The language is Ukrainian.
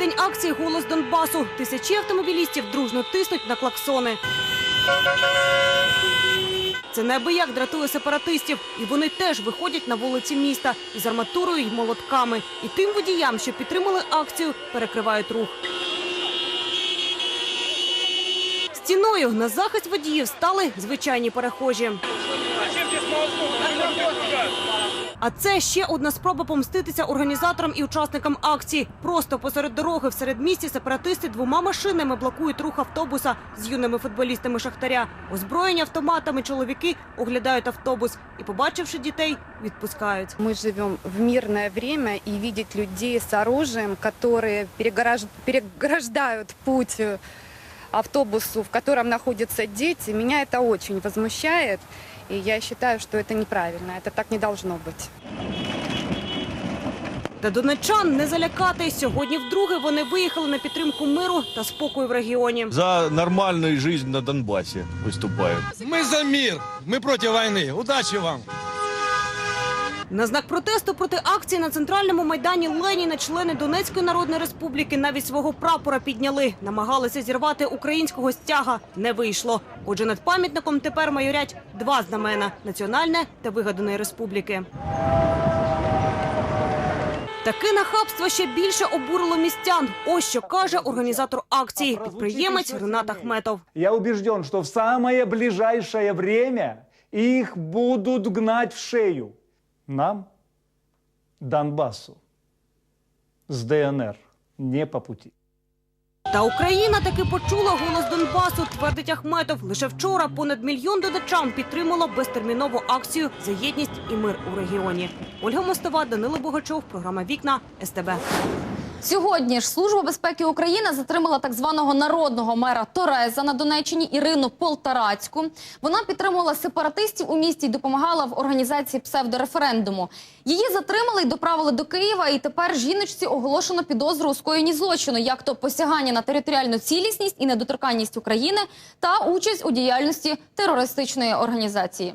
день акції Голос Донбасу. Тисячі автомобілістів дружно тиснуть на клаксони. Це неабияк дратує сепаратистів, і вони теж виходять на вулиці міста із арматурою й молотками. І тим водіям, що підтримали акцію, перекривають рух. Стіною на захист водіїв стали звичайні перехожі. А це ще одна спроба помститися організаторам і учасникам акції. Просто посеред дороги в середмісті сепаратисти двома машинами блокують рух автобуса з юними футболістами Шахтаря. Озброєні автоматами чоловіки оглядають автобус і, побачивши дітей, відпускають. Мы живем в мирное время и видеть людей с оружием, которые перегораж- переграждают путь э, автобусу, в котором находятся дети, меня это очень возмущает. И я считаю, что это неправильно, это так не должно быть. Та донечан не залякати. Сьогодні вдруге вони виїхали на підтримку миру та спокою в регіоні. За нормальную жизнь на Донбассе выступаем. Мы за мир, мы против войны. Удачи вам! На знак протесту проти акції на центральному майдані Леніна члени Донецької народної республіки навіть свого прапора підняли, намагалися зірвати українського стяга. Не вийшло. Отже, над пам'ятником тепер майорять два знамена національне та вигаданої республіки. Таке нахабство ще більше обурило містян. Ось що каже організатор акції, підприємець Ренат Ахметов. Я убежден, что в самое ближайшее время их будут гнать в шею. Нам, Донбассу, с ДНР не по пути. Та Україна таки почула голос Донбасу, твердить Ахметов. Лише вчора понад мільйон додачам підтримало безтермінову акцію за єдність і мир у регіоні. Ольга Мостова, Данило Богачов, програма Вікна СТБ. Сьогодні ж Служба безпеки України затримала так званого народного мера Тореза на Донеччині Ірину Полтарацьку. Вона підтримувала сепаратистів у місті і допомагала в організації псевдореферендуму. Її затримали і доправили до Києва. І тепер жіночці оголошено підозру у скоєнні злочину, як то посягання на територіальну цілісність і недоторканність України та участь у діяльності терористичної організації.